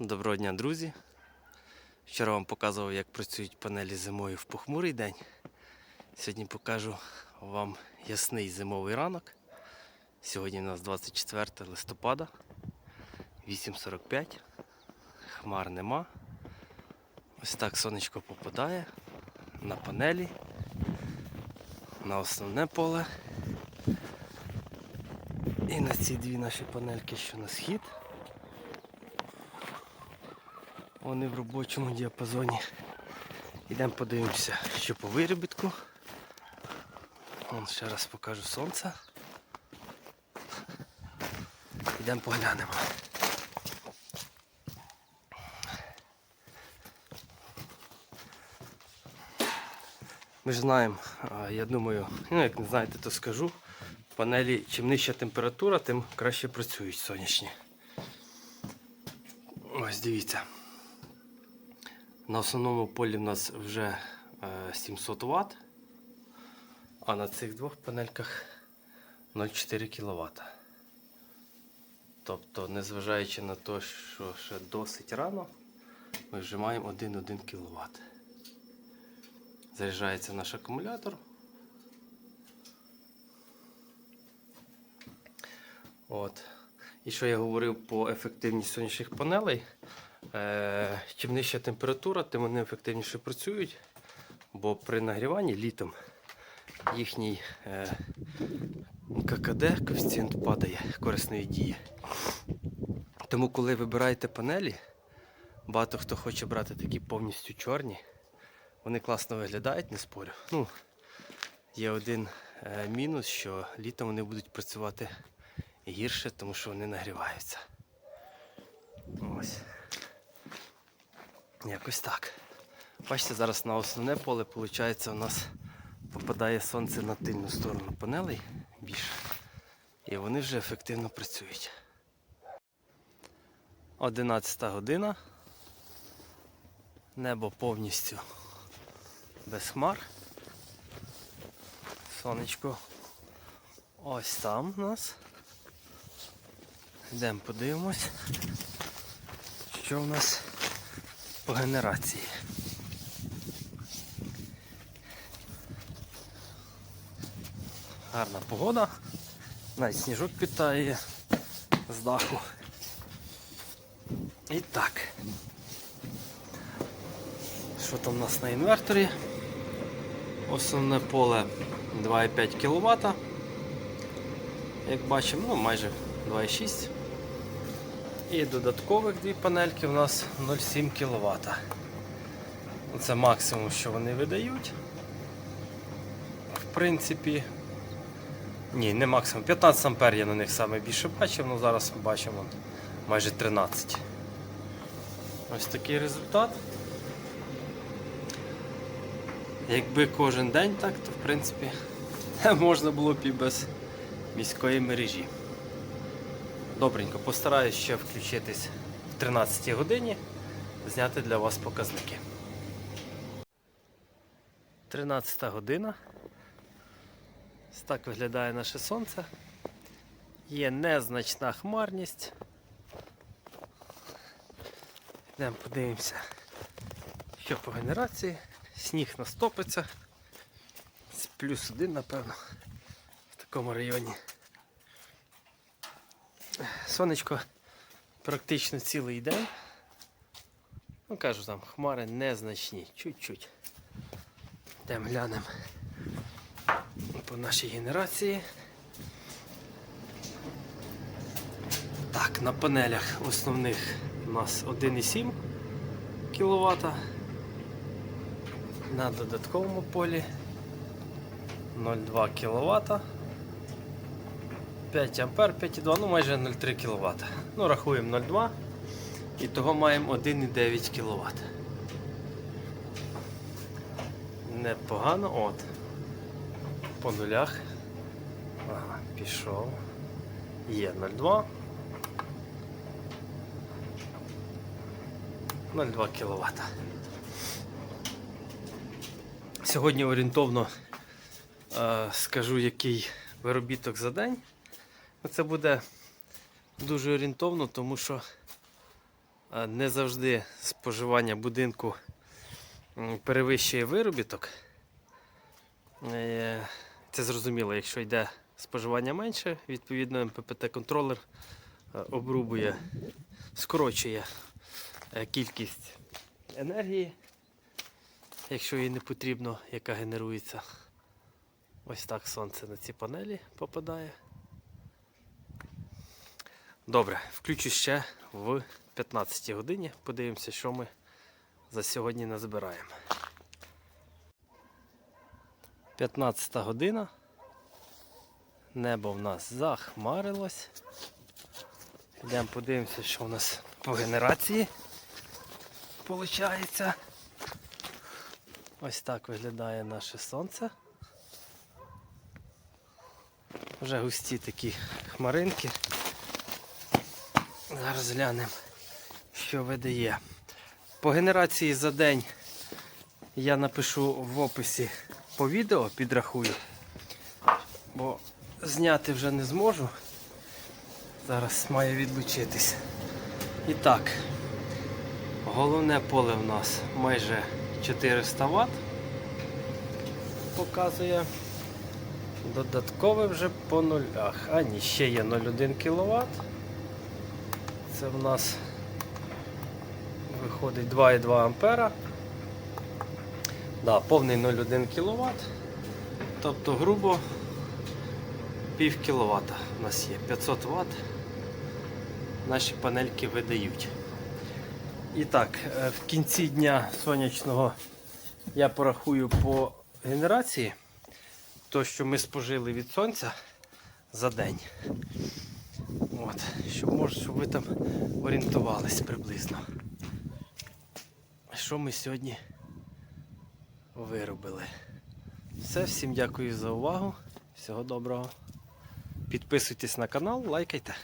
Доброго дня, друзі. Вчора вам показував, як працюють панелі зимою в похмурий день. Сьогодні покажу вам ясний зимовий ранок. Сьогодні у нас 24 листопада, 8.45. Хмар нема. Ось так сонечко попадає на панелі, на основне поле. І на ці дві наші панельки, що на схід. Вони в робочому діапазоні. Йдемо подивимося, що по виробітку. Вон ще раз покажу сонце. Йдемо поглянемо. Ми ж знаємо, я думаю, ну як не знаєте, то скажу. Панелі, чим нижча температура, тим краще працюють сонячні. Ось дивіться. На основному полі в нас вже е, 700 Вт, а на цих двох панельках 0,4 кВт. Тобто, незважаючи на те, що ще досить рано, ми вже маємо 1,1 кВт. Заряджається наш акумулятор. От. І що я говорив по ефективність сонячних панелей. Е, чим нижча температура, тим вони ефективніше працюють, бо при нагріванні літом їхній е, ККД, коефіцієнт падає корисної дії. Тому, коли вибираєте панелі, багато хто хоче брати такі повністю чорні, вони класно виглядають, не спорю. Ну, є один е, мінус, що літом вони будуть працювати гірше, тому що вони нагріваються. Ось. Якось так. Бачите, зараз на основне поле, виходить, у нас попадає сонце на тильну сторону панелей більше. І вони вже ефективно працюють. 11 година. Небо повністю без хмар. Сонечко ось там у нас. Йдемо подивимось, що в нас по генерації. Гарна погода, навіть сніжок питає з даху. І так. Що там у нас на інверторі? Основне поле 2,5 кВт. Як бачимо, ну майже 2,6. І додаткових дві панельки у нас 0,7 кВт. Це максимум, що вони видають. В принципі, ні, не максимум. 15 ампер я на них саме більше бачив, але зараз ми бачимо майже 13. Ось такий результат. Якби кожен день так, то в принципі можна було б і без міської мережі. Добренько, постараюсь ще включитись в 13 годині, зняти для вас показники. 13 година. Так виглядає наше сонце. Є незначна хмарність. Йдемо подивимося, що по генерації. Сніг настопиться. Плюс один, напевно, в такому районі. Сонечко практично цілий день. Ну кажу там, хмари незначні, чуть-чуть. Йдемо глянемо по нашій генерації. Так, на панелях основних у нас 1,7 кВт. На додатковому полі 0,2 кВт. 5 ампер, 5,2, ну майже 0,3 кВт. Ну, рахуємо 0,2 і того маємо 1,9 кВт. Непогано, от. По нулях. Ага, пішов. Є 0,2. 0,2 кВт. Сьогодні орієнтовно е, скажу, який виробіток за день. Це буде дуже орієнтовно, тому що е, не завжди споживання будинку перевищує виробіток. Е, Це зрозуміло, якщо йде споживання менше, відповідно МППТ-контролер е, обрубує, скорочує кількість енергії, якщо їй не потрібно, яка генерується. Ось так сонце на ці панелі попадає. Добре, включу ще в 15 годині. Подивимося, що ми за сьогодні назбираємо. 15 година. Небо в нас захмарилось. Йдемо подивимося, що у нас по генерації виходить. Ось так виглядає наше сонце. Вже густі такі хмаринки. Зараз глянемо, що видає. По генерації за день я напишу в описі по відео, підрахую, бо зняти вже не зможу. Зараз має відлучитись. І так, головне поле в нас майже 400 Вт. Показує. Додаткове вже по нулях. А ні, ще є 0,1 кВт. Це в нас виходить 2,2 ампера. Да, повний 0,1 кВт. Тобто грубо пів кВт у нас є 500 Вт. Наші панельки видають. І так, е, в кінці дня сонячного я порахую по генерації то, що ми спожили від сонця за день. От, щоб, може, щоб ви там орієнтувались приблизно. Що ми сьогодні виробили. Все, всім дякую за увагу. Всього доброго. Підписуйтесь на канал, лайкайте.